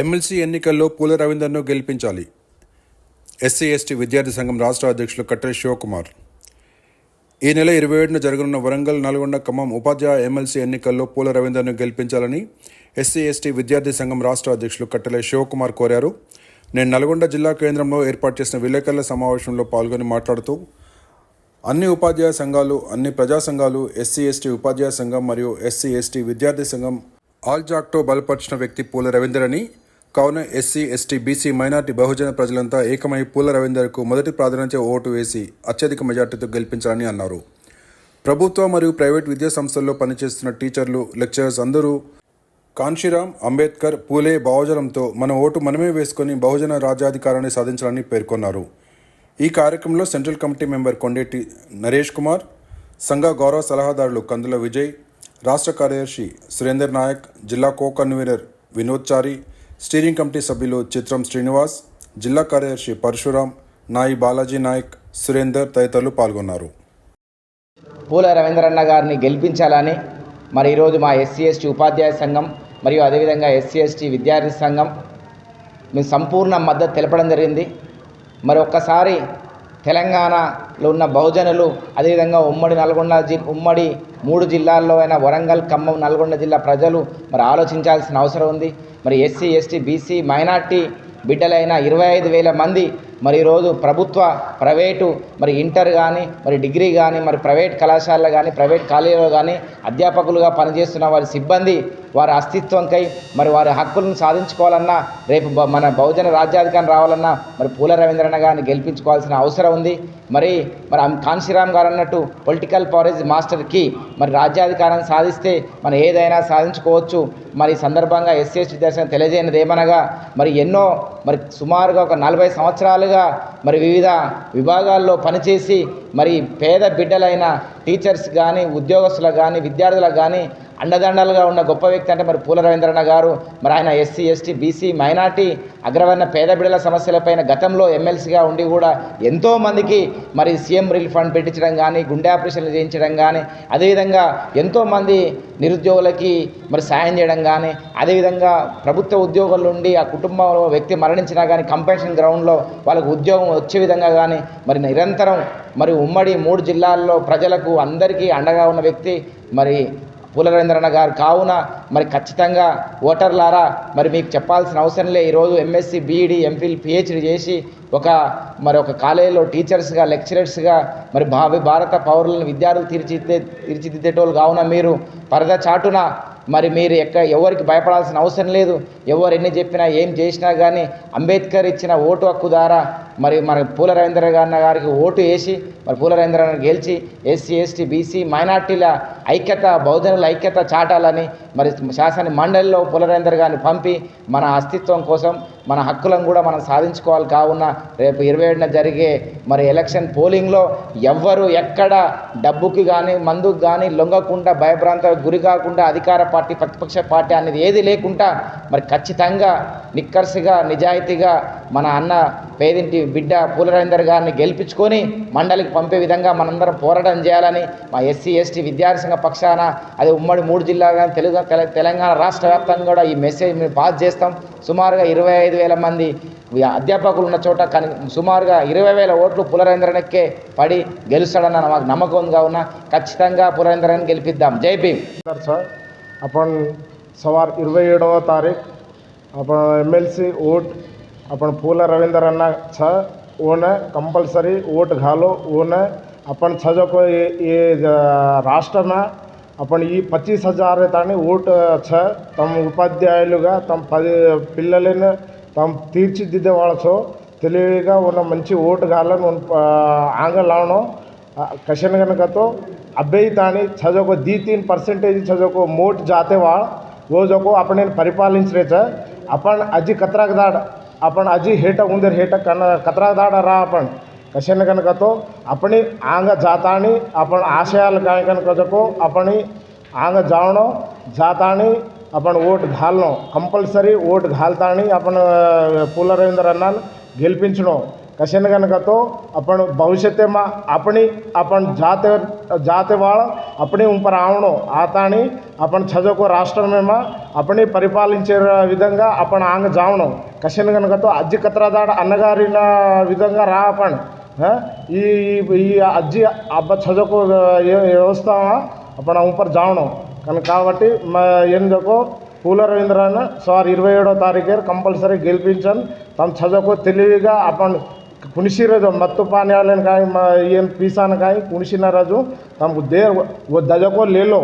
MLC ఎన్నికల్లో పూల రవీందర్ను గెలిపించాలి. ఎస్సీ ఎస్టీ విద్యార్థి సంఘం రాష్ట్ర అధ్యక్షులు కట్టెల శివకుమార్. ఈ నెల ఇరవై ఏడున జరగనున్న వరంగల్ నల్గొండ ఖమ్మం ఉపాధ్యాయ ఎమ్మెల్సీ ఎన్నికల్లో పూల రవీందర్ను గెలిపించాలని ఎస్సీ ఎస్టీ విద్యార్థి సంఘం రాష్ట్ర అధ్యక్షులు కట్టెల శివకుమార్ కోరారు. నేను నల్గొండ జిల్లా కేంద్రంలో ఏర్పాటు చేసిన విలేకరుల సమావేశంలో పాల్గొని మాట్లాడుతూ అన్ని ఉపాధ్యాయ సంఘాలు అన్ని ప్రజా సంఘాలు ఎస్సీ ఎస్టీ ఉపాధ్యాయ సంఘం మరియు ఎస్సీ ఎస్టీ విద్యార్థి సంఘం ఆల్ జాక్టో బలపరిచిన వ్యక్తి పూల రవీందర్ అని కావున ఎస్సీ ఎస్టీ బీసీ మైనార్టీ బహుజన ప్రజలంతా ఏకమై పూల రవీందర్కు మొదటి ప్రాధాన్యత ఓటు వేసి అత్యధిక మెజార్టీతో గెలిపించాలని అన్నారు. ప్రభుత్వ మరియు ప్రైవేట్ విద్యా సంస్థల్లో పనిచేస్తున్న టీచర్లు లెక్చరర్స్ అందరూ కాన్షీరామ్ అంబేద్కర్ పూలే భావజనంతో మన ఓటు మనమే వేసుకొని బహుజన రాజ్యాధికారాన్ని సాధించాలని పేర్కొన్నారు. ఈ కార్యక్రమంలో central committee member Kondeti Naresh Kumar సంఘ గౌరవ సలహాదారులు కందుల విజయ్ రాష్ట్ర కార్యదర్శి సురేందర్ నాయక్ జిల్లా co convener Vinod Chari steering committee Chitram Srinivas Srinivas జిల్లా కార్యదర్శి పరశురాం నాయి బాలాజీ నాయక్ సురేందర్ తదితరులు పాల్గొన్నారు. పూల రవీంద్రన్న గారిని గెలిపించాలని మరి ఈరోజు మా ఎస్సీ ఎస్టీ ఉపాధ్యాయ సంఘం మరియు అదేవిధంగా ఎస్సీ ఎస్టీ విద్యార్థి సంఘం మేము సంపూర్ణ మద్దతు తెలపడం జరిగింది. మరి ఒక్కసారి తెలంగాణలో ఉన్న బహుజనులు అదేవిధంగా ఉమ్మడి నల్గొండ జి ఉమ్మడి మూడు జిల్లాల్లో అయిన వరంగల్ ఖమ్మం నల్గొండ జిల్లా ప్రజలు మరి ఆలోచించాల్సిన అవసరం ఉంది. మరి ఎస్సీ ఎస్టీ బీసీ మైనార్టీ బిడ్డలైన ఇరవై ఐదు వేల మంది మరి ఈరోజు ప్రభుత్వ ప్రైవేటు మరి ఇంటర్ కానీ మరి డిగ్రీ కానీ మరి ప్రైవేట్ కళాశాలలో కానీ ప్రైవేట్ కాలేజీలో కానీ అధ్యాపకులుగా పనిచేస్తున్న వారి సిబ్బంది వారి అస్తిత్వంకై మరి వారి హక్కులను సాధించుకోవాలన్నా రేపు బ- మన బహుజన రాజ్యాధికారం రావాలన్నా మరి పూల రవీంద్రన గారిని గెలిపించుకోవాల్సిన అవసరం ఉంది. మరి మరి అం- కాన్శీరామ్ గారు అన్నట్టు పొలిటికల్ పవర్ ఇస్ మరి రాజ్యాధికారం సాధిస్తే మనం ఏదైనా సాధించుకోవచ్చు. మరి ఈ సందర్భంగా ఎస్సీ ఎస్టీ దర్శనం తెలియజేయనిది ఏమనగా మరి ఎన్నో మరి సుమారుగా ఒక నలభై సంవత్సరాలు రకాలుగా మరి వివిధ విభాగాల్లో పనిచేసి మరి పేద బిడ్డలైన టీచర్స్ కానీ ఉద్యోగస్తులకు కానీ విద్యార్థులకు కానీ అండదండలుగా ఉన్న గొప్ప వ్యక్తి అంటే మరి పూల రవీంద్రన్న గారు మరి ఆయన ఎస్సీ ఎస్టీ బీసీ మైనార్టీ అగ్రవర్ణ పేద బిడ్డల సమస్యలపైన గతంలో ఎమ్మెల్సీగా ఉండి కూడా ఎంతోమందికి మరి సీఎం రిలీఫ్ ఫండ్ పెట్టించడం కానీ గుండె ఆపరేషన్లు చేయించడం కానీ అదేవిధంగా ఎంతోమంది నిరుద్యోగులకి మరి సాయం చేయడం కానీ అదేవిధంగా ప్రభుత్వ ఉద్యోగుల నుండి ఆ కుటుంబంలో వ్యక్తి మరణించినా కానీ కంపెన్షన్ గ్రౌండ్లో వాళ్ళకు ఉద్యోగం వచ్చే విధంగా కానీ మరి నిరంతరం మరి ఉమ్మడి మూడు జిల్లాల్లో ప్రజలకు అందరికీ అండగా ఉన్న వ్యక్తి మరి పూలరేంద్రన్న గారు. కావున మరి ఖచ్చితంగా ఓటర్లారా మరి మీకు చెప్పాల్సిన అవసరం లే. ఈరోజు ఎంఎస్సి బీఈడి ఎంఫిల్ పిహెచ్డి చేసి ఒక మరి ఒక కాలేజీలో టీచర్స్గా లెక్చరర్స్గా మరి భావి భారత పౌరులను విద్యార్థులు తీర్చిదిద్దే తీర్చిదిద్దేటోళ్ళు కావున మీరు పరద చాటున మరి మీరు ఎక్క ఎవరికి భయపడాల్సిన అవసరం లేదు. ఎవరు ఎన్ని చెప్పినా ఏం చేసినా కానీ అంబేద్కర్ ఇచ్చిన ఓటు హక్కు ద్వారా మరి మన పూల రవీంద్ర గారి గారికి ఓటు వేసి మరి పూల రవీంద్ర గారిని గెలిచి ఎస్సీ ఎస్టీ బీసీ మైనార్టీల ఐక్యత బౌద్ధనుల ఐక్యత చాటాలని మరి శాసన మండలిలో పూల రవీంద్ర గారిని పంపి మన అస్తిత్వం కోసం మన హక్కులను కూడా మనం సాధించుకోవాలి. కావున రేపు ఇరవై ఏడున జరిగే మరి ఎలక్షన్ పోలింగ్లో ఎవ్వరు ఎక్కడ డబ్బుకి కానీ మందుకు కానీ లొంగకుండా భయభ్రాంతాలకు గురి కాకుండా అధికార పార్టీ ప్రతిపక్ష పార్టీ అనేది ఏది లేకుండా మరి ఖచ్చితంగా నిక్కర్సిగా నిజాయితీగా మన అన్న పేదింటి బిడ్డ పూలరేందర్ గారిని గెలిపించుకొని మండలికి పంపే విధంగా మనందరం పోరాటం చేయాలని మా ఎస్సీ ఎస్టీ విద్యార్థి సంఘ పక్షాన అది ఉమ్మడి మూడు జిల్లాలు తెలుగు తెలంగాణ రాష్ట్ర వ్యాప్తంగా కూడా ఈ మెసేజ్ మేము పాస్ చేస్తాం. సుమారుగా ఇరవై ఐదు వేల మంది అధ్యాపకులు ఉన్న చోట కానీ సుమారుగా ఇరవై వేల ఓట్లు పులరేంద్రనకే పడి గెలుస్తాడన్న మాకు నమ్మకంగా ఉన్న. ఖచ్చితంగా పులరేంద్రాన్ని గెలిపిద్దాం. జై భీమ్. సార్ అప్పుడు సవార్ ఇరవై ఏడవ తారీఖు అప్పుడు MLC vote L C vote आपण फूल रवींद्रांना छ ओने कंपल्सरी वोट घालो ओने आपण छ जो को ये ये ज- రాష్ట్ర में आपण ఈ పచ్చీస్ హజార్ తాని ఓట్ छ తమ ఉపాధ్యాయులుగా తమ పది పిల్లలను తమ తీర్చిదిద్దే వాళ్ళతో తెలివిగా ఉన్న మంచి ఓటు గాలని ఆంగలావడం कशन कनक तो अभ्यय ताणी छजो को दी तीन परसेंटेज छजो को मोट जाते वाळ वो जो को आपण परिपालिंचरे छ आपण अजी कतराक दाड आपण अजी हेट उंदर हेट कन कतराक दाड रा आपण कशन कनक तो आपण आंग जाताणी आपण आशयाल काय कनक जको आपण आंग जावणो जाताणी आपण ఓట్ घालणो कंपल्सरी ఓట్ घालताणी आपण पुलरवींद्र अण्णान గెలిపించడం કશે ને કને કહો આપણ ભવિષ્યતેમાં આપણી આપણ જાતે જાતવાળ આપણી ઉપર આવણો આતાણી આપણ చదువుకో రాష్ట్రమేమా అప్పని పరిపాలించే విధంగా అప్పన ఆంగ జావణం. కషన్ కనుకతో అజ్జి కత్రదాడ అన్నగారిన విధంగా రా అప్పన్. ఈ ఈ అజ్జి అబ్బ చదువుకో వ్యవస్థ అప్పన ఉపర్ జావణం. కనుక కాబట్టి ఏందకో పూల రవీంద్రన్ సార్ ఇరవై ఏడో తారీఖు కంపల్సరీ గెలిపించండి తమ చదువుకో తెలివిగా అప్పన్ ಕುಣಿಸಿರೋದು మత్తు ಪಾನಿ కానీ మా ఏం పీసాను కానీ ರಾಜು తమకు ದೇರ್ ఓ దజకో లేలో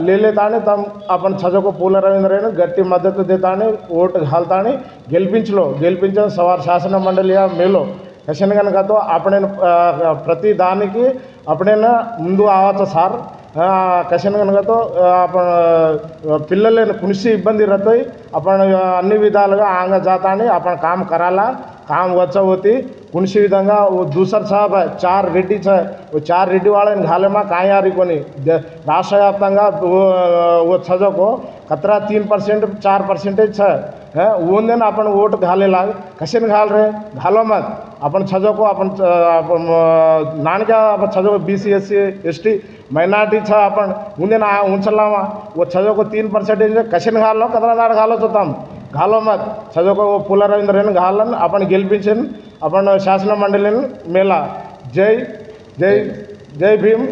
లేలే తమ అపన చజకు పూల రవీంద్రను గట్టి మద్దతు దేతాని ఓటు హాల్తాని గెలిపించలో గెలిపించిన సవార్ శాసన మండలియా మేలో. కశనగనకతో అప్పుడైనా ప్రతి దానికి అప్పుడైనా ముందు ఆవచ్చు సార్ ಕಸನ್ಗನಗತೋ ಪಿಲ್ಲಲೇನು ಕುಣಿಸಿ ಇಬ್ಬಂದಿ ರತೋಯ್ ಅಪಣ ಅన్ని విధాలుగా ఆంగ జాతాన్ని అపణ కామ్ కరాలా కామ్ వచ్చవతి కునిసి విధంగా దూసర్ సాహబ్ చార్ రెడ్డి చార్ రెడ్డి వాళ్ళని ఘాలేమా కాయారి కొని రాష్ట్ర వ్యాప్తంగా చదువుకో ఖతరా తీన్ పర్సెంట్ చార్ పర్సెంటేజ్ సార్ है उन दिन अपन वोट घाले लाग कसिन घाल रहे घालो मत अपन छजो को अपन नान का अपन छजो को B C S C S T minority छ अपन उन दिन आया ऊन चला वो छजो को तीन परसेंटेज कसे घाल लो कतरा दाड़ घालो तो तम घालो मत छजो को वो पुला रविंद्रन घालन अपन गेल अपन शासन मंडलिन मेला जय जय జై భీమ్.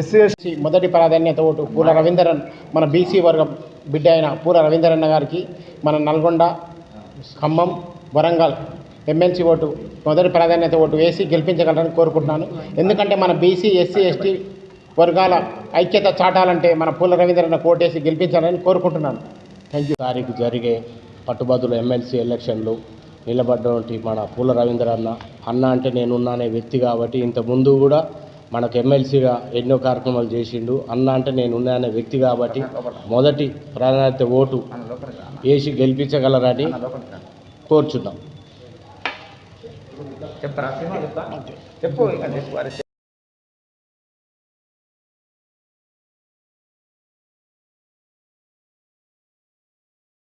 ఎస్సీ ఎస్టీ మొదటి ప్రాధాన్యత ఓటు పూల రవీందరన్ మన బీసీ వర్గం బిడ్డ అయిన పూల రవీందరన్న గారికి మన నల్గొండ ఖమ్మం వరంగల్ ఎమ్మెల్సీ ఓటు మొదటి ప్రాధాన్యత ఓటు వేసి గెలిపించగలరని కోరుకుంటున్నాను. ఎందుకంటే మన బీసీ ఎస్సీ ఎస్టీ వర్గాల ఐక్యత చాటాలంటే మన పూల రవీంద్రన్న కోటేసి గెలిపించాలని కోరుకుంటున్నాను. థ్యాంక్ యూ తారీఖు జరిగే పట్టుబదులు ఎమ్మెల్సీ ఎలక్షన్లు నిలబడ్డటువంటి మన పూల రవీంద్ర అన్న అన్న అంటే నేనున్నా అనే వ్యక్తి కాబట్టి ఇంత ముందు కూడా మనకు ఎమ్మెల్సీగా ఎన్నో కార్యక్రమాలు చేసిండు. అన్న అంటే నేను ఉన్నాయన్న వ్యక్తి కాబట్టి మొదటి ప్రాధాన్యత ఓటు వేసి గెలిపించగలరని కోరుచున్నాం.